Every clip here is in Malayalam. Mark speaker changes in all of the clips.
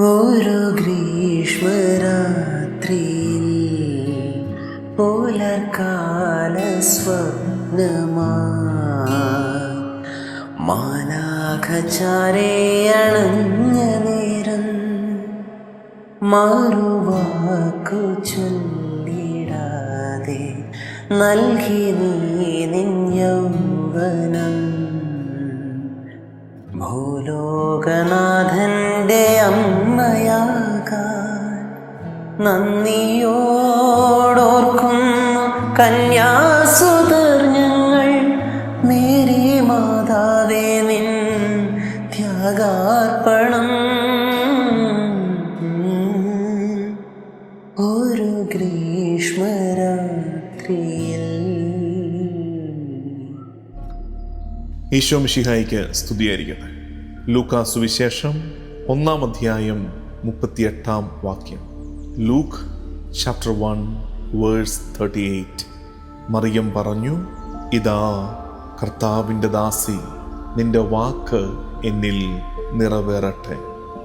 Speaker 1: ഒരു ഗ്രീഷ്മരാത്രിയിൽ പോലർക്കാല സ്വപ്നമാ നേരം മാറുവാക്കു ചൊല്ലിടാതെ നൽകി നീ നിൻ ഭൂലോകനാഥന്റെ അമ്മയാകാൻ നന്ദിയോടോർക്കും കന്യാസുതർ ഞങ്ങൾ മേരി മാതാവേ നിൻ ത്യാഗാർപ്പണം. ഒരു ഗ്രീഷ്മരാത്രിയിൽ.
Speaker 2: ഈശോ മിഷിഹായിക്ക് സ്തുതിയായിരിക്കട്ടെ. ലൂക്കാ സുവിശേഷം ഒന്നാം അധ്യായം മുപ്പത്തിയെട്ടാം വാക്യം. Luke chapter one verse thirty eight Mariyam പറഞ്ഞു ഇതാ കർത്താവിന്റെ ദാസി നിന്റെ വാക്ക് എന്നിൽ നിറവേറട്ടെ.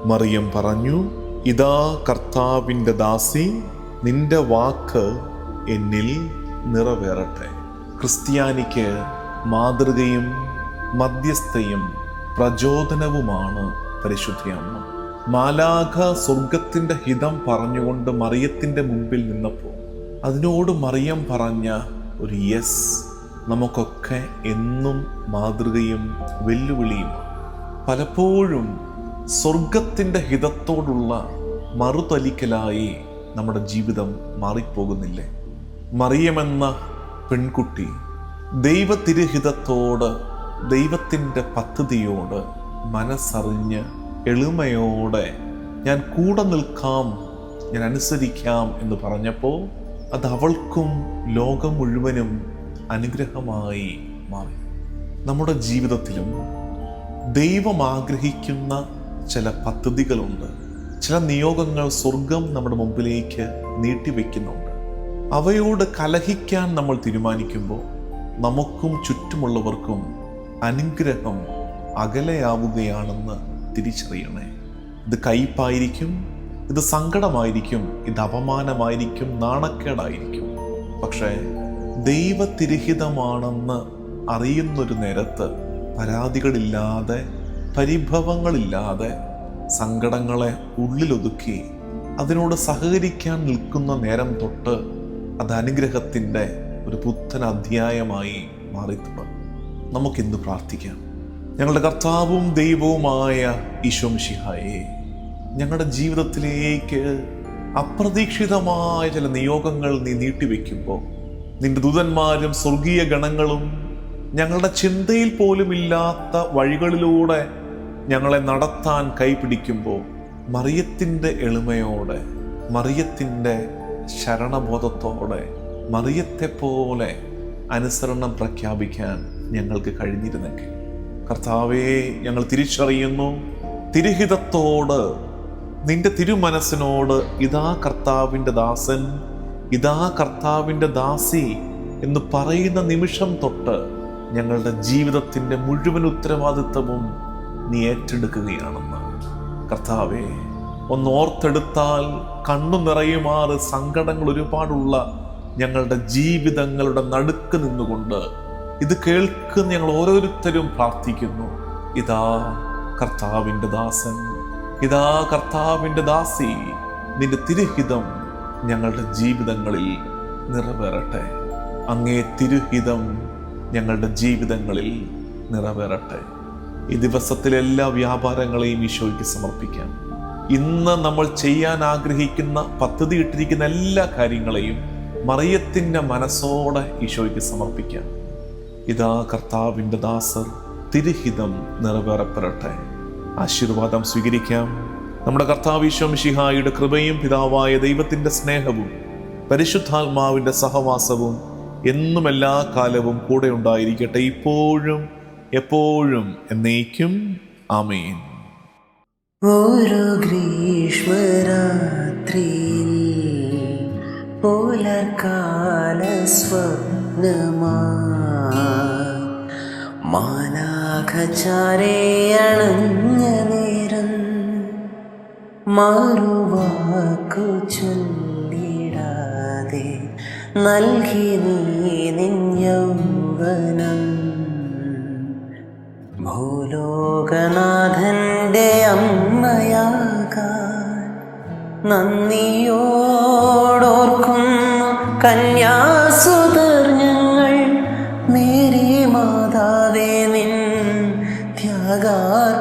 Speaker 2: മറിയം പറഞ്ഞു ഇതാ കർത്താവിന്റെ ദാസി നിന്റെ വാക്ക് എന്നിൽ നിറവേറട്ടെ. ക്രിസ്ത്യാനിക്ക് മാതൃകയും മധ്യസ്ഥയും പ്രചോദനവുമാണ് പരിശുദ്ധയമ്മ മാലാഖ സ്വർഗത്തിന്റെ ഹിതം പറഞ്ഞുകൊണ്ട് മറിയത്തിന്റെ മുമ്പിൽ നിന്നപ്പോൾ അതിനോട് മറിയം പറഞ്ഞ ഒരു യെസ് നമുക്കൊക്കെ എന്നും മാതൃകയും വെല്ലുവിളിയുമാണ്. പലപ്പോഴും സ്വർഗത്തിന്റെ ഹിതത്തോടുള്ള മറുതലിക്കലായി നമ്മുടെ ജീവിതം മാറിപ്പോകുന്നില്ലേ? മറിയമെന്ന പെൺകുട്ടി ദൈവതിരുഹിതത്തോട് ദൈവത്തിന്റെ പദ്ധതിയോട് മനസ്സറിഞ്ഞ് എളിമയോടെ ഞാൻ കൂടെ നിൽക്കാം ഞാൻ അനുസരിക്കാം എന്ന് പറഞ്ഞപ്പോൾ അത് അവൾക്കും ലോകം മുഴുവനും അനുഗ്രഹമായി മാറി. നമ്മുടെ ജീവിതത്തിലും ദൈവം ആഗ്രഹിക്കുന്ന ചില പദ്ധതികളുണ്ട്. ചില നിയോഗങ്ങൾ സ്വർഗം നമ്മുടെ മുമ്പിലേക്ക് നീട്ടിവെക്കുന്നുണ്ട്. അവയോട് കലഹിക്കാൻ നമ്മൾ തീരുമാനിക്കുമ്പോൾ നമുക്കും ചുറ്റുമുള്ളവർക്കും അനുഗ്രഹം അകലെയാവുകയാണെന്ന് തിരിച്ചറിയണേ. ഇത് കയ്പായിരിക്കും ഇത് സങ്കടമായിരിക്കും ഇത് അപമാനമായിരിക്കും നാണക്കേടായിരിക്കും. പക്ഷേ ദൈവതിരഹിതമാണെന്ന് അറിയുന്നൊരു നേരത്ത് പരാതികളില്ലാതെ പരിഭവങ്ങളില്ലാതെ സങ്കടങ്ങളെ ഉള്ളിലൊതുക്കി അതിനോട് സഹകരിക്കാൻ നിൽക്കുന്ന നേരം തൊട്ട് അത് അനുഗ്രഹത്തിന്റെ ഒരു പുത്തൻ അധ്യായമായി മാറിത്തുടങ്ങും. നമുക്കിന്ന് പ്രാർത്ഥിക്കാം. ഞങ്ങളുടെ കർത്താവും ദൈവവുമായ ഈശോംഷിഹായെ ഞങ്ങളുടെ ജീവിതത്തിലേക്ക് അപ്രതീക്ഷിതമായ ചില നിയോഗങ്ങൾ നീ നീട്ടിവെക്കുമ്പോൾ നിന്റെ ദൂതന്മാരും സ്വർഗീയ ഗണങ്ങളും ഞങ്ങളുടെ ചിന്തയിൽ പോലും ഇല്ലാത്ത വഴികളിലൂടെ ഞങ്ങളെ നടത്താൻ കൈപിടിക്കുമ്പോൾ മറിയത്തിന്റെ എളിമയോടെ മറിയത്തിന്റെ ശരണബോധത്തോടെ മറിയത്തെ പോലെ അനുസരണം പ്രഖ്യാപിക്കാൻ ഞങ്ങൾക്ക് കഴിഞ്ഞിരുന്നെങ്കിൽ. കർത്താവേ ഞങ്ങൾ തിരിച്ചറിയുന്നു. തിരുഹിതത്തോട് നിന്റെ തിരുമനസ്സിനോട് ഇതാ കർത്താവിന്റെ ദാസൻ ഇതാ കർത്താവിന്റെ ദാസി എന്ന് പറയുന്ന നിമിഷം തൊട്ട് ഞങ്ങളുടെ ജീവിതത്തിന്റെ മുഴുവൻ ഉത്തരവാദിത്വവും നീ ഏറ്റെടുക്കുകയാണെന്ന്. കർത്താവെ ഒന്ന് ഓർത്തെടുത്താൽ കണ്ണു നിറയുമാറ് സങ്കടങ്ങൾ ഒരുപാടുള്ള ഞങ്ങളുടെ ജീവിതങ്ങളുടെ നടുക്ക് നിന്നുകൊണ്ട് ഇത് കേൾക്കുന്ന ഞങ്ങൾ ഓരോരുത്തരും പ്രാർത്ഥിക്കുന്നു. ഇതാ കർത്താവിന്റെ ദാസൻ ഇതാ കർത്താവിന്റെ ദാസി നിന്റെ തിരുഹിതം ഞങ്ങളുടെ ജീവിതങ്ങളിൽ നിറവേറട്ടെ. അങ്ങേ തിരുഹിതം ഞങ്ങളുടെ ജീവിതങ്ങളിൽ നിറവേറട്ടെ. ഈ ദിവസത്തിലെ എല്ലാ വ്യാപാരങ്ങളെയും ഈശോയ്ക്ക് സമർപ്പിക്കാം. ഇന്ന് നമ്മൾ ചെയ്യാൻ ആഗ്രഹിക്കുന്ന പദ്ധതി ഇട്ടിരിക്കുന്ന എല്ലാ കാര്യങ്ങളെയും മറിയത്തിന്റെ മനസ്സോടെ ഈശോയ്ക്ക് സമർപ്പിക്കാം. ഇതാ കർത്താവിന്റെ ദാസർ തിരുഹിതം നിറവേറപ്പെടട്ടെ. ആശീർവാദം സ്വീകരിക്കാം. നമ്മുടെ കർത്താവ് ഈശോമിഷിഹായുടെ കൃപയും പിതാവായ ദൈവത്തിന്റെ സ്നേഹവും പരിശുദ്ധാത്മാവിന്റെ സഹവാസവും എന്നും എല്ലാ കാലവും കൂടെ ഉണ്ടായിരിക്കട്ടെ. ഇപ്പോഴും എപ്പോഴും എന്നേക്കും. ആമേൻ.
Speaker 1: ഒരു ഗ്രീഷ്മരാത്രിയിൽ പുലർക്കാല സ്വപ്നമാ അണഞ്ഞ നേരം മറുവാക്കു ചൊല്ലിടാതെ നൽകി നീ നിൻ ഭൂലോകനാഥന്റെ അമ്മയാകാൻ നന്ദിയോടോർക്കും കന്യാസുതർ മേരി മാതാവേ നിൻ ത്യാഗാർപ്പണം